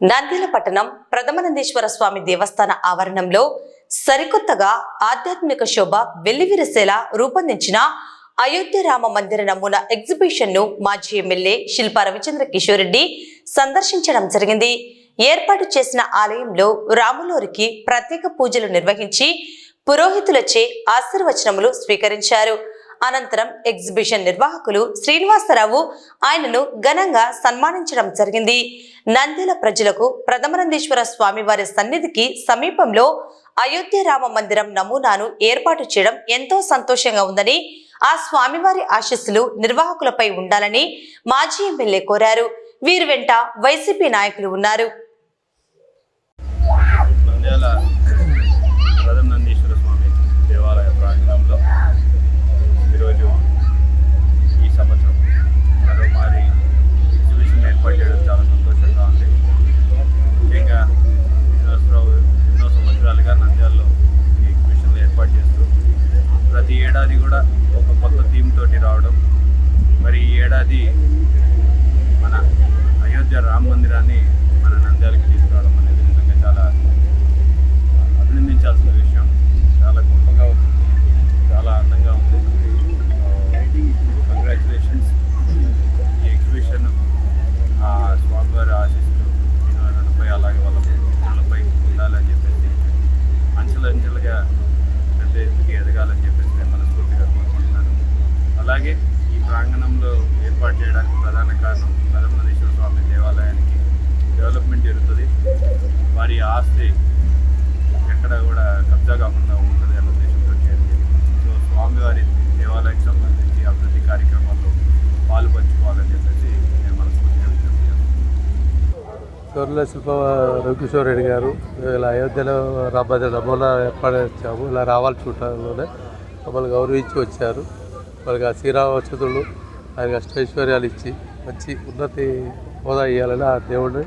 నంద్యాల పట్టణం ప్రథమనందీశ్వర స్వామి దేవస్థాన ఆవరణంలో సరికొత్తగా ఆధ్యాత్మిక శోభ వెల్లివిరిసేలా రూపొందించిన అయోధ్య రామ మందిర నమూనా ఎగ్జిబిషన్ను మాజీ ఎమ్మెల్యే శిల్పా రవిచంద్ర కిషోర్ రెడ్డి సందర్శించడం జరిగింది. ఏర్పాటు చేసిన ఆలయంలో రాములోరికి ప్రత్యేక పూజలు నిర్వహించి పురోహితులచే ఆశీర్వచనములు స్వీకరించారు. అనంతరం ఎగ్జిబిషన్ నిర్వాహకులు శ్రీనివాసరావు ఆయనను ఘనంగా సన్మానించడం జరిగింది. నంద్యాల ప్రజలకు ప్రథమనందీశ్వర స్వామివారి సన్నిధికి సమీపంలో అయోధ్య రామ మందిరం నమూనాను ఏర్పాటు చేయడం ఎంతో సంతోషంగా ఉందని ఆ స్వామివారి ఆశీస్సులు నిర్వాహకులపై ఉండాలని మాజీ ఎమ్మెల్యే కోరారు. వీరి వెంట వైసీపీ నాయకులు ఉన్నారు నంద్యాల ప్రథమ నందీశ్వర స్వామి దేవాలయ ప్రాంగణంలో ఈరోజు ఈ సంవత్సరం మరోమారి ఎగ్జిబిషన్ ఏర్పాటు చేయడం చాలా సంతోషంగా ఉంది ముఖ్యంగా శ్రీనివాసరావు ఎన్నో సంవత్సరాలుగా నంద్యాలలో ఈ ఎగ్జిబిషన్లు ఏర్పాటు చేస్తూ ప్రతి ఏడాది కూడా ఒక కొత్త థీమ్ తోటి రావడం. మరి ఈ ఏడాది మన అయోధ్య రామ మందిరాన్ని అలాగే ఈ ప్రాంగణంలో ఏర్పాటు చేయడానికి ప్రధాన కారణం పరమేశ్వర స్వామి దేవాలయానికి డెవలప్మెంట్ జరుగుతుంది. వారి ఆస్తి ఎక్కడ కూడా కబ్జా కాకుండా ఉంటుంది అన్న ఉద్దేశంతో చేరింది సో స్వామివారి దేవాలయానికి సంబంధించి అభివృద్ధి కార్యక్రమాల్లో పాలు పంచుకోవాలని చెప్పేసి నేను మనస్ఫూర్తిగా విజ్ఞప్తి చేస్తున్నాను. చోర్ల శిల్ప రవికిషోర్ రెడ్డి గారు ఇలా అయోధ్యలో రాబోయే నమూనా ఏర్పాటు ఇలా రావాలి చూడటంలోనే మమ్మల్ని గౌరవించి వచ్చారు. వాళ్ళకి ఆ శ్రీరామచంద్రుడు ఆయనకి అష్టైశ్వర్యాలు ఇచ్చి మంచి ఉన్నతి హోదా ఇవ్వాలని ఆ దేవుడిని